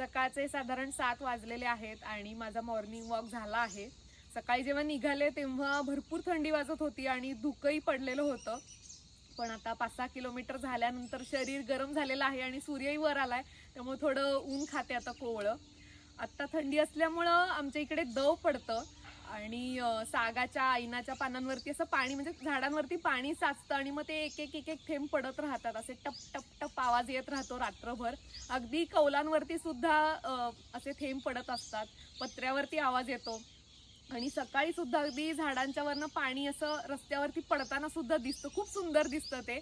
सकाळचे साधारण सात वाजलेले आहेत आणि माझा मॉर्निंग वॉक झाला आहे. सकाळी जेव्हा निघाले तेव्हा भरपूर थंडी वाजत होती आणि धुकंही पडलेलं होतं. पण आता पाच सहा किलोमीटर झाल्यानंतर शरीर गरम झालेलं आहे आणि सूर्यही वर आलाय त्यामुळे थोडं ऊन खाते आता कोवळं. आत्ता थंडी असल्यामुळं आमच्या इकडे दव पडतं. आणि सागाच्या आईनाच्या पानांवरती असं पाणी म्हणजे झाडांवरती पाणी साचतं आणि मग ते एक एक एक एक थेंब पडत राहतात. असे टप टप टप आवाज येत राहतो रात्रभर. अगदी कौलांवरती सुद्धा असे थेंब पडत असतात. पत्र्यावरती आवाज येतो. आणि सकाळी सुद्धा अगदी झाडांच्यावरनं पाणी असं रस्त्यावरती पडताना सुद्धा दिसतं. खूप सुंदर दिसतं ते.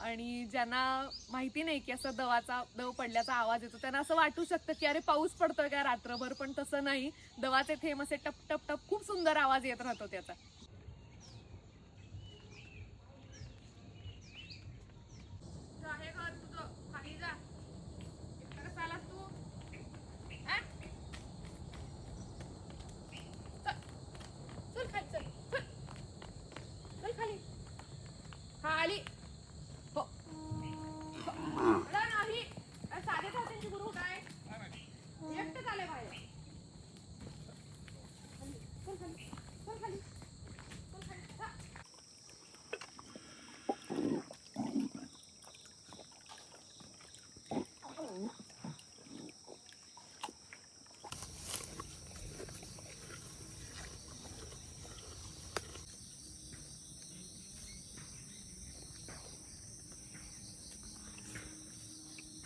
आणि ज्यांना माहिती नाही की असं दवाचा दव पडल्याचा आवाज येतो त्यांना असं वाटू शकतं की अरे पाऊस पडतोय का रात्रभर पण तसं नाही. दवाचे थेंब असे टप टप टप खूप सुंदर आवाज येत राहतो त्याचा आहे घर तुझं खाली जा एकटा कसा आलास तू हा? चल चल खाली चल चल चल खाली हा आली हो अरे नाही अरे साडे तासांची गुरु काय एकटं आले बाहेर खाली, चल खाली चल खाली चल खाली हा.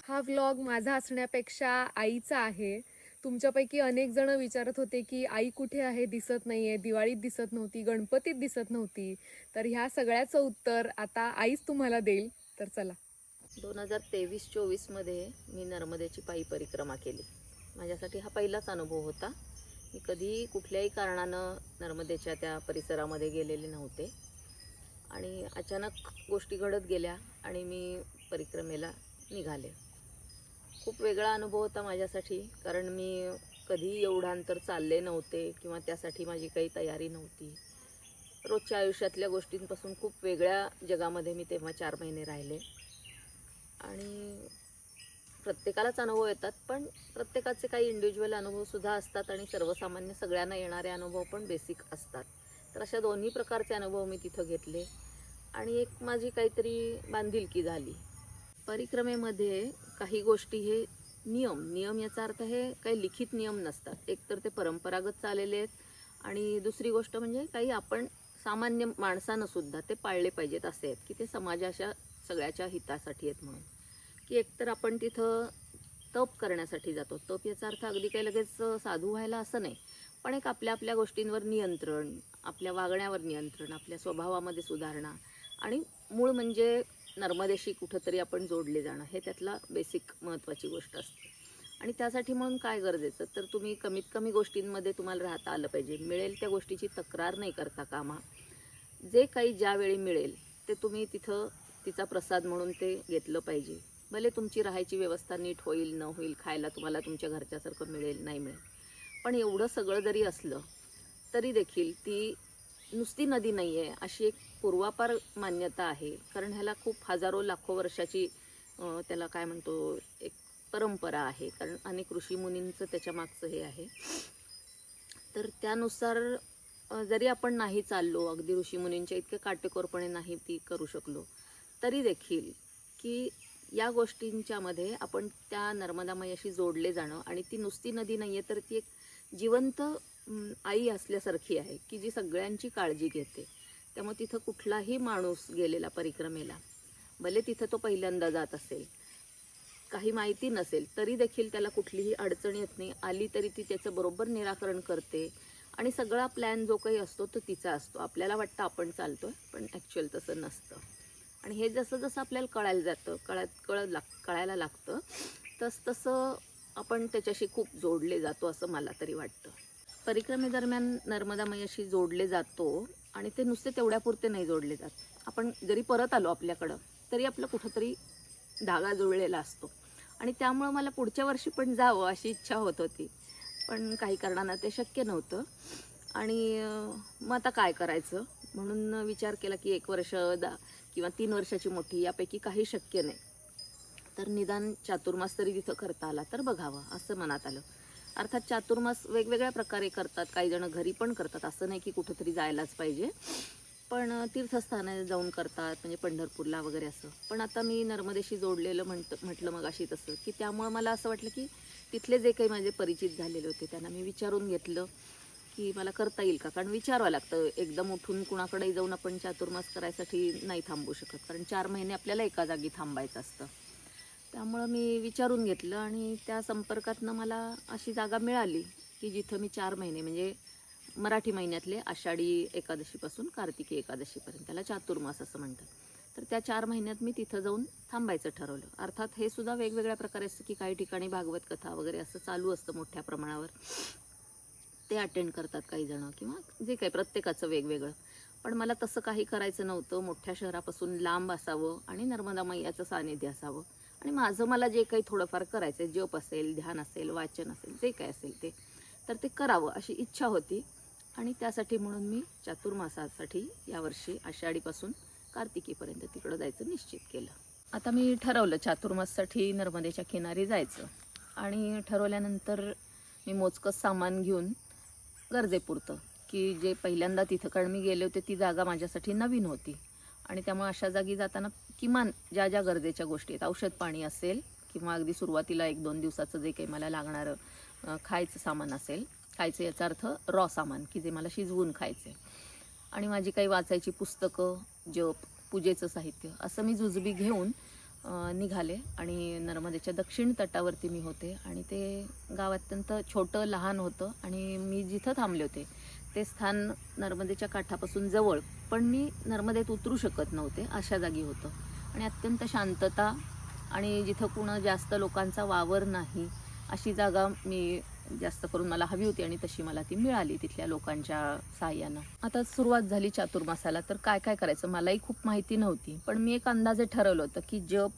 हा व्लॉग माझा असण्यापेक्षा आईचा आहे. तुमच्यापैकी अनेक जण विचारत होते की आई कुठे आहे? दिसत नाही आहे दिवाळीत दिसत नव्हती. गणपतीत दिसत नव्हती. तर ह्या सगळ्याचं उत्तर आता आईच तुम्हाला देईल. तर चला. दोन हजार तेवीस चोवीसमध्ये मी नर्मदेची पायी परिक्रमा केली. माझ्यासाठी हा पहिलाच अनुभव होता. मी कधी कुठल्याही कारणानं नर्मदेच्या त्या परिसरामध्ये गेलेले नव्हते. आणि अचानक गोष्टी घडत गेल्या आणि मी परिक्रमेला निघाले. खूप वेगळा अनुभव होता माझ्यासाठी. कारण मी कधी एवढं अंतर चालले नव्हते किंवा त्यासाठी माझी काही तयारी नव्हती. रोजच्या आयुष्यातल्या गोष्टींपासून खूप वेगळ्या जगामध्ये मी तेव्हा चार महिने राहिले. आणि प्रत्येकालाच अनुभव येतात पण प्रत्येकाचे काही इंडिव्हिज्युअल अनुभवसुद्धा असतात आणि सर्वसामान्य सगळ्यांना येणारे अनुभव पण बेसिक असतात. तर अशा दोन्ही प्रकारचे अनुभव मी तिथं घेतले. आणि एक माझी काहीतरी बांधिलकी झाली. परिक्रमेमध्ये काही गोष्टी हे नियम नियम याचा अर्थ हे काही लिखित नियम नसतात. एकतर ते परंपरागत चाललेले आहेत आणि दुसरी गोष्ट म्हणजे काही आपण सामान्य माणसानं सुद्धा ते पाळले पाहिजेत असे आहेत की ते समाजाच्या सगळ्याच्या हितासाठी आहेत म्हणून. की एकतर आपण तिथं तप करण्यासाठी जातो. तप याचा अर्थ अगदी काही लगेच साधू व्हायला असं नाही पण एक आपल्या आपल्या गोष्टींवर नियंत्रण आपल्या वागण्यावर नियंत्रण आपल्या स्वभावामध्ये सुधारणा आणि मूळ म्हणजे नर्मदेशी कुठंतरी आपण जोडले जाणं हे त्यातला बेसिक महत्त्वाची गोष्ट असते. आणि त्यासाठी म्हणून काय गरजेचं? तर तुम्ही कमीत कमी गोष्टींमध्ये तुम्हाला राहता आलं पाहिजे. मिळेल त्या गोष्टीची तक्रार नाही करता कामा. जे काही ज्यावेळी मिळेल ते तुम्ही तिथं तिचा प्रसाद म्हणून ते घेतलं पाहिजे. भले तुमची राहायची व्यवस्था नीट होईल न होईल खायला तुम्हाला तुमच्या घरच्यासारखं मिळेल नाही मिळेल. पण एवढं सगळं जरी असलं तरी देखील ती नुसती नदी नाही आहे अशी एक पूर्वापार मान्यता आहे. कारण ह्याला खूप हजारो लाखो वर्षाची त्याला काय म्हणतो एक परंपरा आहे. कारण अनेक ऋषीमुनींचं त्याच्या मागचं हे आहे. तर त्यानुसार जरी आपण नाही चाललो अगदी ऋषीमुनींच्या इतके काटेकोरपणे नाही ती करू शकलो तरी देखील की या गोष्टींच्यामध्ये आपण त्या नर्मदा मयाशी जोडले जाणं आणि ती नुसती नदी नाही आहे तर ती एक जिवंत आई असल्यासारखी आहे की जी सगळ्यांची काळजी घेते. त्यामुळे तिथं कुठलाही माणूस गेलेला परिक्रमेला भले तिथं तो पहिल्यांदा जात असेल काही माहिती नसेल तरी देखील त्याला कुठलीही अडचण येत नाही. आली तरी ती त्याचं बरोबर निराकरण करते. आणि सगळा प्लॅन जो काही असतो तो तिचा असतो. आपल्याला वाटतं आपण चालतोय पण ॲक्च्युअल तसं नसतं. आणि हे जसं जसं आपल्याला कळायला जातं कळत कळ लाग कळायला लागतं तस तसं आपण त्याच्याशी खूप जोडले जातो असं मला तरी वाटतं. परिक्रमेदरम्यान नर्मदामयाशी जोडले जातो आणि ते नुसते तेवढ्यापुरते नाही जोडले जात. आपण जरी परत आलो आपल्याकडं तरी आपलं कुठंतरी धागा जुळलेला असतो. आणि त्यामुळं मला पुढच्या वर्षी पण जावं अशी इच्छा होत होती. पण काही कारणानं ते शक्य नव्हतं. आणि मग आता काय करायचं? म्हणून विचार केला की एक वर्ष दा किंवा तीन वर्षाची मोठी यापैकी काही शक्य नाही. तर निदान चातुर्मास तरी तिथं करता आला तर बघावं असं मनात आलं. अर्थात चातुर्मास वेगवेगळ्या प्रकारे करतात. काही जण घरी पण करतात. असं नाही की कुठंतरी जायलाच पाहिजे. पण तीर्थस्थानं जाऊन करतात. म्हणजे पंढरपूरला वगैरे असं. पण आता मी नर्मदेशी जोडलेलं म्हणतं म्हटलं मग अशी तसं की त्यामुळं मला असं वाटलं की तिथले जे काही माझे परिचित झालेले होते त्यांना मी विचारून घेतलं की मला करता येईल का? कारण विचारावं लागतं. एकदम उठून कुणाकडे जाऊन आपण चातुर्मास करायसाठी नाही थांबू शकत. कारण चार महिने आपल्याला एका जागी थांबायचं असतं. त्यामुळं मी विचारून घेतलं आणि त्या संपर्कातनं मला अशी जागा मिळाली की जिथं मी चार महिने म्हणजे मराठी महिन्यातले आषाढी एकादशीपासून कार्तिकी एकादशीपर्यंत त्याला चातुर्मास असं म्हणतात. तर त्या चार महिन्यात मी तिथं जाऊन थांबायचं ठरवलं. अर्थात हे सुद्धा वेगवेगळ्या प्रकारे असतं की काही ठिकाणी भागवत कथा वगैरे असं चालू असतं मोठ्या प्रमाणावर. ते अटेंड करतात काही जणं किंवा जे काही प्रत्येकाचं वेगवेगळं. पण मला तसं काही करायचं नव्हतं. मोठ्या शहरापासून लांब असावं आणि नर्मदा मैयाचं सानिध्य असावं. आणि माझं मला जे काही थोडंफार करायचं आहे जप असेल ध्यान असेल वाचन असेल जे काय असेल ते तर ते करावं अशी इच्छा होती. आणि त्यासाठी म्हणून मी चातुर्मासासाठी यावर्षी आषाढीपासून कार्तिकीपर्यंत तिकडं जायचं निश्चित केलं. आता मी ठरवलं चातुर्माससाठी नर्मदेच्या किनारी जायचं. आणि ठरवल्यानंतर मी मोजकं सामान घेऊन गरजेपुरतं की जे पहिल्यांदा तिथं कारण मी गेले होते ती जागा माझ्यासाठी नवीन होती. आणि त्यामुळे अशा जागी जाताना किमान ज्या ज्या गरजेच्या गोष्टी आहेत औषध पाणी असेल किंवा अगदी सुरुवातीला एक दोन दिवसाचं जे काही मला लागणारं खायचं सामान असेल खायचं याचा अर्थ रॉ सामान की जे मला शिजवून खायचं आहे आणि माझी काही वाचायची पुस्तकं जप पूजेचं साहित्य असं मी जुजबी घेऊन निघाले आणि नर्मदेच्या दक्षिण तटावरती मी होते आणि ते गाव अत्यंत छोटं लहान होतं आणि मी जिथं थांबले होते ते स्थान नर्मदेच्या काठापासून जवळ. पण मी नर्मदेत उतरू शकत नव्हते अशा जागी होतं. आणि अत्यंत शांतता आणि जिथं कुणं जास्त लोकांचा वावर नाही अशी जागा मी जास्त करून मला हवी होती आणि तशी मला ती मिळाली तिथल्या लोकांच्या सहाय्यानं आता सुरुवात झाली चातुर्मासाला तर काय काय करायचं मलाही खूप माहिती नव्हती. पण मी एक अंदाजे ठरवलं होतं की जप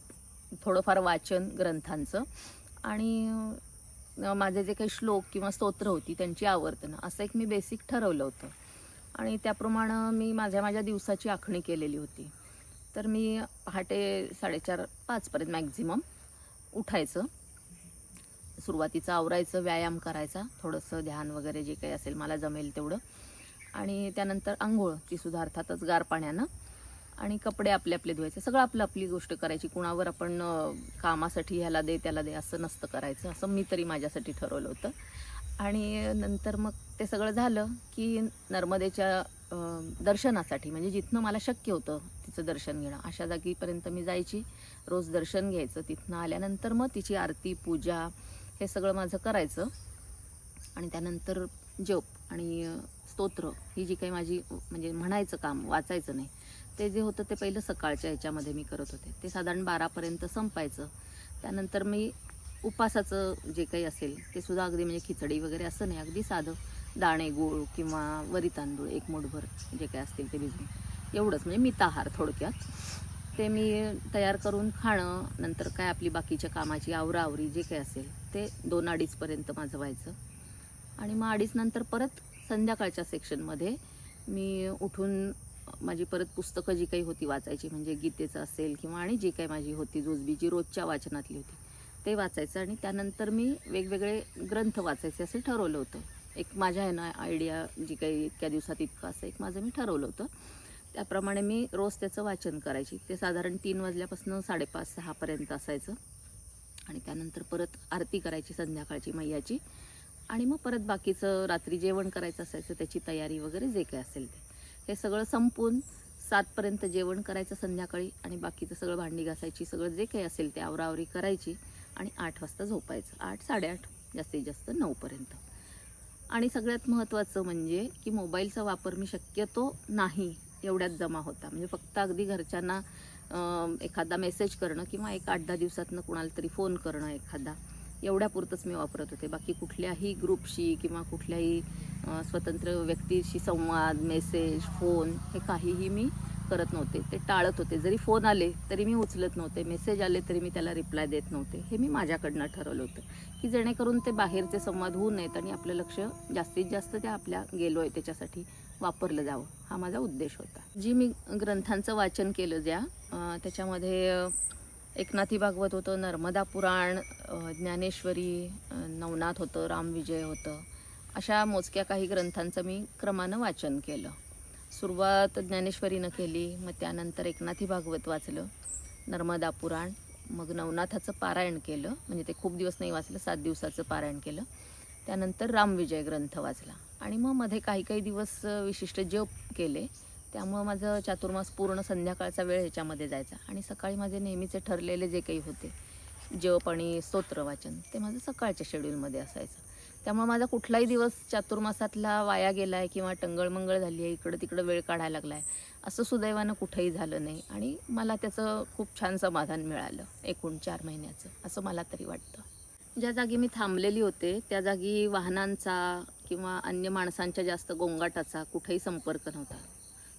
थोडंफार वाचन ग्रंथांचं आणि माझे जे काही श्लोक किंवा स्तोत्र होती त्यांची आवर्तनं. असं एक मी बेसिक ठरवलं होतं. आणि त्याप्रमाणे मी माझ्या माझ्या दिवसाची आखणी केलेली होती. तर मी पहाटे साडेचार पाचपर्यंत मॅक्झिमम उठायचं. सुरुवातीचं आवरायचं व्यायाम करायचा. थोडंसं ध्यान वगैरे जे काही असेल मला जमेल तेवढं. आणि त्यानंतर आंघोळ ती सुद्धा अर्थातच गार पाण्यानं आणि कपडे आपले आपले धुवायचे. सगळं आपलं आपली गोष्ट करायची. कुणावर आपण कामासाठी ह्याला दे त्याला दे असं नसतं करायचं. असं मी तरी माझ्यासाठी ठरवलं होतं. आणि नंतर मग ते सगळं झालं की नर्मदेच्या दर्शनासाठी म्हणजे जिथनं मला शक्य होतं तिचं दर्शन घेणं अशा जागीपर्यंत मी जायची. रोज दर्शन घ्यायचं. तिथनं आल्यानंतर मग तिची आरती पूजा हे सगळं माझं करायचं. आणि त्यानंतर जोप आणि स्तोत्र ही जी काही माझी म्हणजे म्हणायचं काम वाचायचं नाही ते जे होतं ते पहिलं सकाळच्या ह्याच्यामध्ये मी करत होते. ते साधारण बारापर्यंत संपायचं. त्यानंतर मी उपासाचं जे काही असेल ते सुद्धा अगदी म्हणजे खिचडी वगैरे असं नाही अगदी साधं. दाणे गूळ किंवा वरी तांदूळ एक मुठभर जे काही असतील ते भिजून. एवढंच म्हणजे मिताहार थोडक्यात. ते मी तयार करून खाणं नंतर काय आपली बाकीच्या कामाची आवराआवरी जे काही असेल ते दोन अडीचपर्यंत माझं व्हायचं. आणि मग अडीच नंतर परत संध्याकाळच्या सेक्शनमध्ये मी उठून माझी परत पुस्तकं जी काही होती वाचायची म्हणजे गीतेचं असेल किंवा आणि जी काही माझी होती जुजबी जी रोजच्या वाचनातली होती ते वाचायचं. आणि त्यानंतर मी वेगवेगळे ग्रंथ वाचायचे असे ठरवलं होतं. एक माझ्या आहे ना आयडिया जी काही इतक्या दिवसात इतकं असं एक माझं मी ठरवलं होतं. त्याप्रमाणे मी रोज त्याचं वाचन करायची. ते साधारण तीन वाजल्यापासून साडेपाच सहापर्यंत असायचं. आणि त्यानंतर परत आरती करायची संध्याकाळची मैयाची. आणि मग परत बाकीचं रात्री जेवण करायचं असायचं त्याची तयारी वगैरे जे काही असेल ते. हे सगळं संपून सातपर्यंत जेवण करायचं संध्याकाळी आणि बाकीचं सगळं भांडी घासायची सगळं जे काही असेल ते आवरावरी करायची आणि आठ वाजता झोपायचं. आठ साडेआठ जास्तीत जास्त नऊपर्यंत. आणि सगळ्यात महत्त्वाचं म्हणजे की मोबाईलचा वापर मी शक्यतो नाही एवढ्यात जमा होता. म्हणजे फक्त अगदी घरच्यांना एखादा मेसेज करणं किंवा एक आठ दहा दिवसातनं कुणाला तरी फोन करणं एखादा. एवढ्यापुरतंच मी वापरत होते. बाकी कुठल्याही ग्रुपशी किंवा कुठल्याही स्वतंत्र व्यक्तीशी संवाद मेसेज फोन हे काहीही मी करत नव्हते. ते टाळत होते. जरी फोन आले तरी मी उचलत नव्हते. मेसेज आले तरी मी त्याला रिप्लाय देत नव्हते. हे मी माझ्याकडनं ठरवलं होतं की जेणेकरून ते बाहेरचे संवाद होऊ नयेत आणि आपलं लक्ष जास्तीत जास्त त्या आपल्या गेलो आहे त्याच्यासाठी वापरलं जावं. हा माझा उद्देश होता. जी मी ग्रंथांचं वाचन केलं ज्या त्याच्यामध्ये एकनाथी भागवत होतं नर्मदा पुराण ज्ञानेश्वरी नवनाथ होतं रामविजय होतं. अशा मोजक्या काही ग्रंथांचं मी क्रमानं वाचन केलं. सुरुवात ज्ञानेश्वरीनं केली मग त्यानंतर एकनाथी भागवत वाचलं नर्मदा पुराण मग नवनाथाचं पारायण केलं म्हणजे ते खूप दिवस नाही वाचलं सात दिवसाचं पारायण केलं. त्यानंतर रामविजय ग्रंथ वाचला. आणि मग मध्ये काही काही दिवस विशिष्ट जप केले त्यामुळं माझं चातुर्मास पूर्ण संध्याकाळचा वेळ ह्याच्यामध्ये जायचा. आणि सकाळी माझे नेहमीचे ठरलेले जे काही होते जप आणि स्तोत्र वाचन ते माझं सकाळच्या शेड्यूलमध्ये असायचं. त्यामुळे माझा कुठलाही दिवस चातुर्मासातला वाया गेला आहे किंवा टंगळमंगळ झाली आहे इकडं तिकडं वेळ काढायला लागला आहे असं सुदैवानं कुठंही झालं नाही. आणि मला त्याचं खूप छान समाधान मिळालं एकूण चार महिन्याचं असं मला तरी वाटतं. ज्या जागी मी थांबलेली होते त्या जागी वाहनांचा किंवा अन्य माणसांच्या जास्त गोंगाटाचा कुठेही संपर्क नव्हता.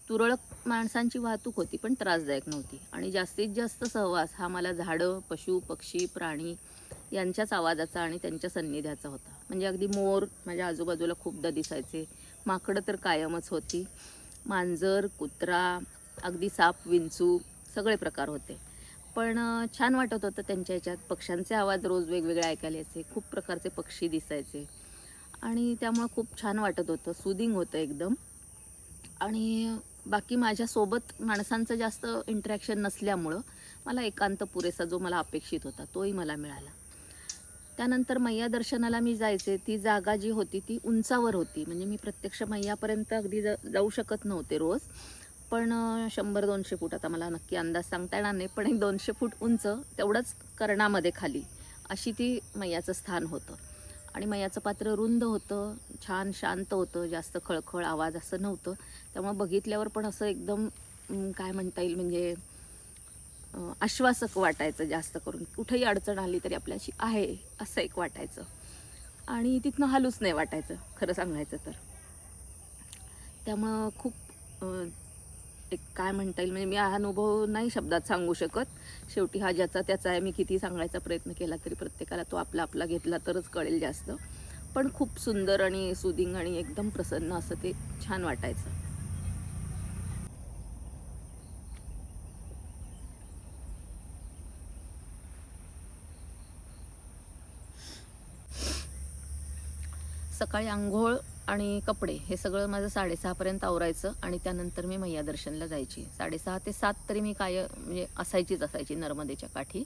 तुरळक माणसांची वाहतूक होती पण त्रासदायक नव्हती. आणि जास्तीत जास्त सहवास हा मला झाडं पशु पक्षी प्राणी यांच्याच आवाजाचा आणि त्यांच्या सन्निध्याचा होता. म्हणजे अगदी मोर माझ्या आजूबाजूला खूपदा दिसायचे. माकडं तर कायमच होती. मांजर कुत्रा अगदी साप विंचू सगळे प्रकार होते. पण छान वाटत होतं त्यांच्या ह्याच्यात पक्ष्यांचे आवाज रोज वेगवेगळे ऐकायला यायचे. खूप प्रकारचे पक्षी दिसायचे. आणि त्यामुळं खूप छान वाटत होतं. सुदिंग होतं एकदम. आणि बाकी माझ्यासोबत माणसांचं जास्त इंटरॅक्शन नसल्यामुळं मला एकांत पुरेसा जो मला अपेक्षित होता तोही मला मिळाला. त्यानंतर मैया दर्शनाला मी जायचे. ती जागा जी होती ती उंचावर होती. म्हणजे मी प्रत्यक्ष मैयापर्यंत अगदी जा जाऊ शकत नव्हते रोज. पण शंभर दोनशे फूट आता मला नक्की अंदाज सांगता येणार नाही पण एक दोनशे फूट उंच तेवढंच कर्णामध्ये खाली अशी ती मैयाचं स्थान होतं. आणि मयाचं पात्र रुंद होतं छान शांत होतं जास्त खळखळ आवाज असं नव्हतं. त्यामुळे बघितल्यावर पण असं एकदम काय म्हणता येईल म्हणजे आश्वासक वाटायचं जास्त करून. कुठेही अडचण आली तरी आपल्याशी आहे असं एक वाटायचं. आणि तिथनं हालूच नाही वाटायचं खरं सांगायचं तर. त्यामुळं खूप एक काय म्हणता येईल? म्हणजे मी हा अनुभव नाही शब्दात सांगू शकत. शेवटी हा ज्याचा त्याचा आहे मी किती सांगायचा प्रयत्न केला तरी प्रत्येकाला तो आपला आपला घेतला तरच कळेल जास्त. पण खूप सुंदर आणि सुदिंग आणि एकदम प्रसन्न असं ते छान वाटायचं. सकाळी आंघोळ आणि कपडे हे सगळं माझं साडेसहापर्यंत आवरायचं आणि त्यानंतर मी मैया दर्शनला जायची. साडेसहा ते सात तरी मी काय म्हणजे असायचीच असायची नर्मदेच्या काठी.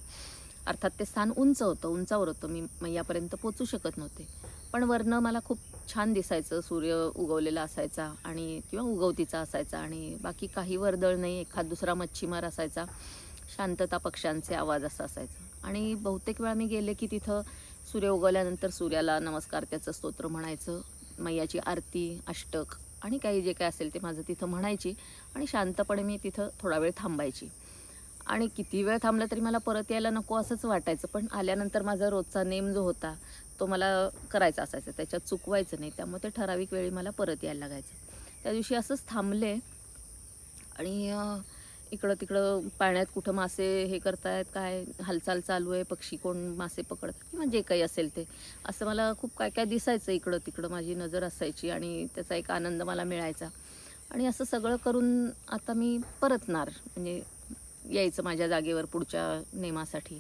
अर्थात ते स्थान उंच होतं उंचावर होतं. मी मैयापर्यंत पोचू शकत नव्हते. पण वरनं मला खूप छान दिसायचं सूर्य उगवलेला असायचा आणि किंवा उगवतीचा असायचा आणि बाकी काही वर्दळ नाही एखाद दुसरा मच्छीमार असायचा. शांतता पक्ष्यांचे आवाज असं असायचा. आणि बहुतेक वेळा मी गेले की तिथं सूर्य उगवल्यानंतर सूर्याला नमस्कार त्याचं स्तोत्र म्हणायचं. मैयाची आरती अष्टक आणि काही जे काय असेल ते माझं तिथं म्हणायची आणि शांतपणे मी तिथं थोडा वेळ थांबायची. आणि किती वेळ थांबलं तरी मला परत यायला नको असंच वाटायचं पण आल्यानंतर माझा रोजचा नेम जो होता तो मला करायचा असायचा. त्याच्यात चुकवायचं नाही त्यामुळे ते ठराविक वेळी मला परत यायला लागायचं. त्या दिवशी असंच थांबले आणि इकडं तिकडं पाण्यात कुठं मासे हे करतायत काय हालचाल चालू आहे पक्षी कोण मासे पकडतात किंवा जे काही असेल ते. असं मला खूप काय काय दिसायचं इकडं तिकडं माझी नजर असायची आणि त्याचा एक आनंद मला मिळायचा. आणि असं सगळं करून आता मी परतणार म्हणजे यायचं माझ्या जागेवर पुढच्या नेमासाठी.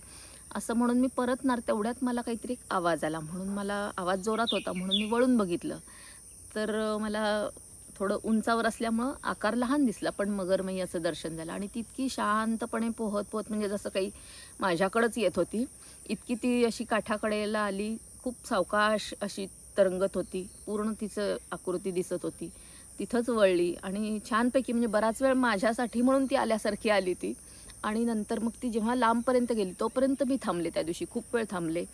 असं म्हणून मी परतणार तेवढ्यात मला काहीतरी एक आवाज आला. म्हणून मला आवाज जोरात होता म्हणून मी वळून बघितलं. तर मला थोडं उंचावर असल्यामुळं आकार लहान दिसला पण मगरमय्याचं दर्शन झालं. आणि ती इतकी शांतपणे पोहत पोहत म्हणजे जसं काही माझ्याकडंच येत होती इतकी ती अशी काठाकडेला आली खूप सावकाश अशी तरंगत होती पूर्ण तिचं आकृती दिसत होती तिथंच वळली. आणि छानपैकी म्हणजे बराच वेळ माझ्यासाठी म्हणून ती आल्यासारखी आली ती. आणि नंतर मग ती जेव्हा लांबपर्यंत गेली तोपर्यंत मी थांबले त्या दिवशी खूप वेळ थांबले.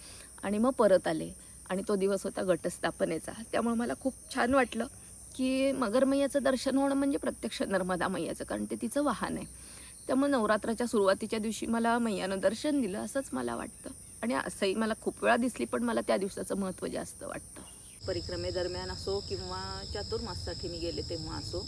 आणि मग परत आले. आणि तो दिवस होता घटस्थापनेचा. त्यामुळे मला खूप छान वाटलं. की मगरमैयाचं दर्शन होणं म्हणजे प्रत्यक्ष नर्मदा मैयाचं कारण ते तिचं वाहन आहे. त्यामुळे नवरात्राच्या सुरुवातीच्या दिवशी मला मैयानं दर्शन दिलं असंच मला वाटतं. आणि असंही मला खूप वेळा दिसली पण मला त्या दिवसाचं महत्त्व जास्त वाटतं. परिक्रमेदरम्यान असो किंवा चातुर्माससाठी मी गेले तेव्हा असो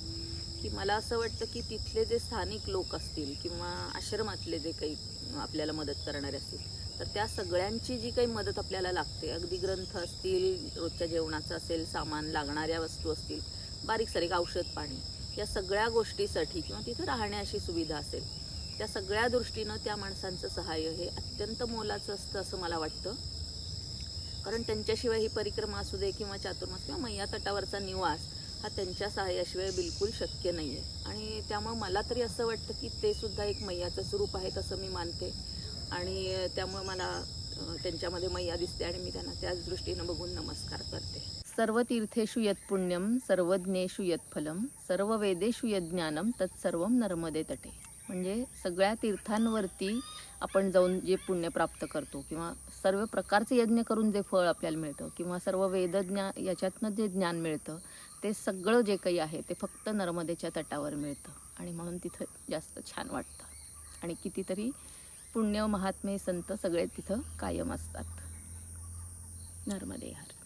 की मला असं वाटतं की तिथले जे स्थानिक लोक असतील किंवा आश्रमातले जे काही आपल्याला मदत करणारे असतील तर त्या सगळ्यांची जी काही मदत आपल्याला लागते. अगदी ग्रंथ असतील रोजच्या जेवणाचं असेल सामान लागणाऱ्या वस्तू असतील बारीक सारीक औषध पाणी या सगळ्या गोष्टीसाठी किंवा तिथं राहण्याची सुविधा असेल त्या सगळ्या दृष्टीनं त्या माणसांचं सहाय्य हे अत्यंत मोलाचं असतं असं मला वाटतं. कारण त्यांच्याशिवाय ही परिक्रमा असू दे किंवा चातुर्मास किंवा मैया तटावरचा निवास हा त्यांच्या सहाय्याशिवाय बिलकुल शक्य नाही आहे आणि त्यामुळं मला तरी असं वाटतं की ते सुद्धा एक मैयाचं स्वरूप आहे असं मी मानते. आणि त्यामुळं मला त्यांच्यामध्ये मैया दिसते आणि मी त्यांना त्याच दृष्टीनं बघून नमस्कार करते. सर्व तीर्थेषु यत् पुण्यम सर्वज्ञेषु यत् फलम सर्व वेदेषु यत् ज्ञानम नर्मदे तटे. म्हणजे सगळ्या तीर्थांवरती आपण जाऊन जे पुण्य प्राप्त करतो किंवा सर्व प्रकारचे यज्ञ करून जे फळ आपल्याला मिळतं किंवा सर्व वेदज्ञा याच्यातनं जे ज्ञान मिळतं ते सगळं जे काही आहे ते फक्त नर्मदेच्या तटावर मिळतं आणि म्हणून तिथं जास्त छान वाटतं. आणि कितीतरी पुण्य महात्मे संत सगळे तिथं कायम असतात. नर्मदे हर.